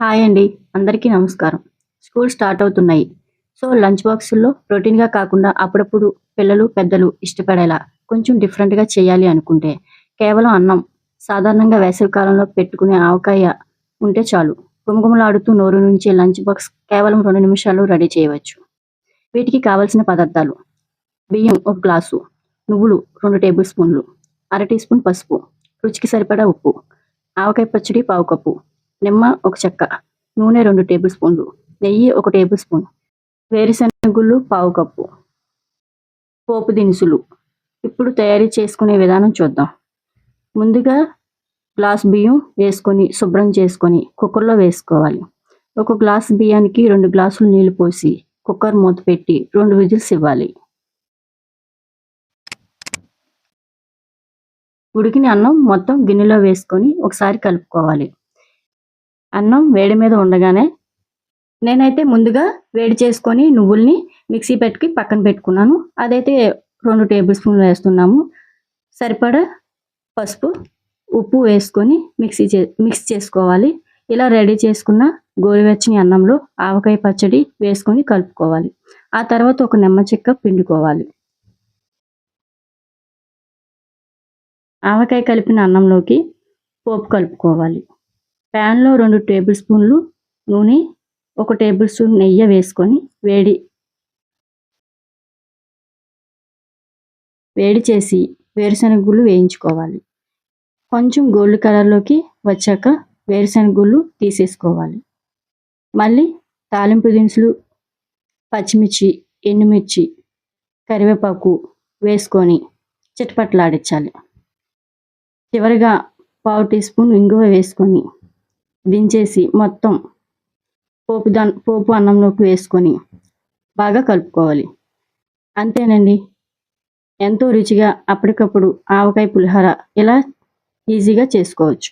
Hi అండి. అందరికీ నమస్కారం. స్కూల్ స్టార్ట్ అవుతున్నాయి. సో లంచ్ బాక్సుల్లో ప్రోటీన్గా కాకుండా అప్పుడప్పుడు పిల్లలు పెద్దలు ఇష్టపడేలా కొంచెం డిఫరెంట్గా చేయాలి అనుకుంటే కేవలం అన్నం సాధారణంగా వేసవి కాలంలో పెట్టుకునే ఆవకాయ ఉంటే చాలు. గుమగుమలాడుతూ నోరు నుంచి లంచ్ బాక్స్ కేవలం రెండు నిమిషాల్లో రెడీ చేయవచ్చు. వీటికి కావలసిన పదార్థాలు బియ్యం ఒక గ్లాసు నువ్వులు రెండు టేబుల్ స్పూన్లు అర టీ స్పూన్ పసుపు రుచికి సరిపడా ఉప్పు ఆవకాయ పచ్చడి పావు కప్పు నిమ్మ ఒక చెక్క నూనె రెండు టేబుల్ స్పూన్లు నెయ్యి ఒక టేబుల్ స్పూన్ వేరుశనగుళ్ళు పావు కప్పు పోపు దినుసులు. ఇప్పుడు తయారీ చేసుకునే విధానం చూద్దాం. ముందుగా గ్లాస్ బియ్యం వేసుకొని శుభ్రం చేసుకొని కుక్కర్లో వేసుకోవాలి. ఒక గ్లాస్ బియ్యానికి రెండు గ్లాసులు నీళ్ళు పోసి కుక్కర్ మూత పెట్టి రెండు విజిల్స్ ఇవ్వాలి. ఉడికిన అన్నం మొత్తం గిన్నెలో వేసుకొని ఒకసారి కలుపుకోవాలి. అన్నం వేడి మీద ఉండగానే నేనైతే ముందుగా వేడి చేసుకొని నువ్వుల్ని మిక్సీ పెట్టుకి పక్కన పెట్టుకున్నాను. అదైతే రెండు టేబుల్ స్పూన్లు వేస్తున్నాము. సరిపడా పసుపు ఉప్పు వేసుకొని మిక్సీ చే మిక్స్ చేసుకోవాలి. ఇలా రెడీ చేసుకున్న గోరువెచ్చని అన్నంలో ఆవకాయ పచ్చడి వేసుకొని కలుపుకోవాలి. ఆ తర్వాత ఒక నిమ్మ చెక్క పిండుకోవాలి. ఆవకాయ కలిపిన అన్నంలోకి పోపు కలుపుకోవాలి. ప్యాన్లో రెండు టేబుల్ స్పూన్లు నూనె ఒక టేబుల్ స్పూన్ నెయ్యి వేసుకొని వేడి వేడి చేసి వేరుశనగ గుళ్ళు వేయించుకోవాలి. కొంచెం గోల్డ్ కలర్లోకి వచ్చాక వేరుశనగ గుళ్ళు తీసేసుకోవాలి. మళ్ళీ తాలింపు దినుసులు పచ్చిమిర్చి ఎండుమిర్చి కరివేపాకు వేసుకొని చిటపట్లాడించాలి. చివరిగా పావు టీ స్పూన్ ఇంగువ వేసుకొని దించేసి మొత్తం పోపు దా పోపు అన్నంలోకి వేసుకొని బాగా కలుపుకోవాలి. అంతేనండి. ఎంతో రుచిగా అప్పటికప్పుడు ఆవకాయ పులిహోర ఇలా ఈజీగా చేసుకోవచ్చు.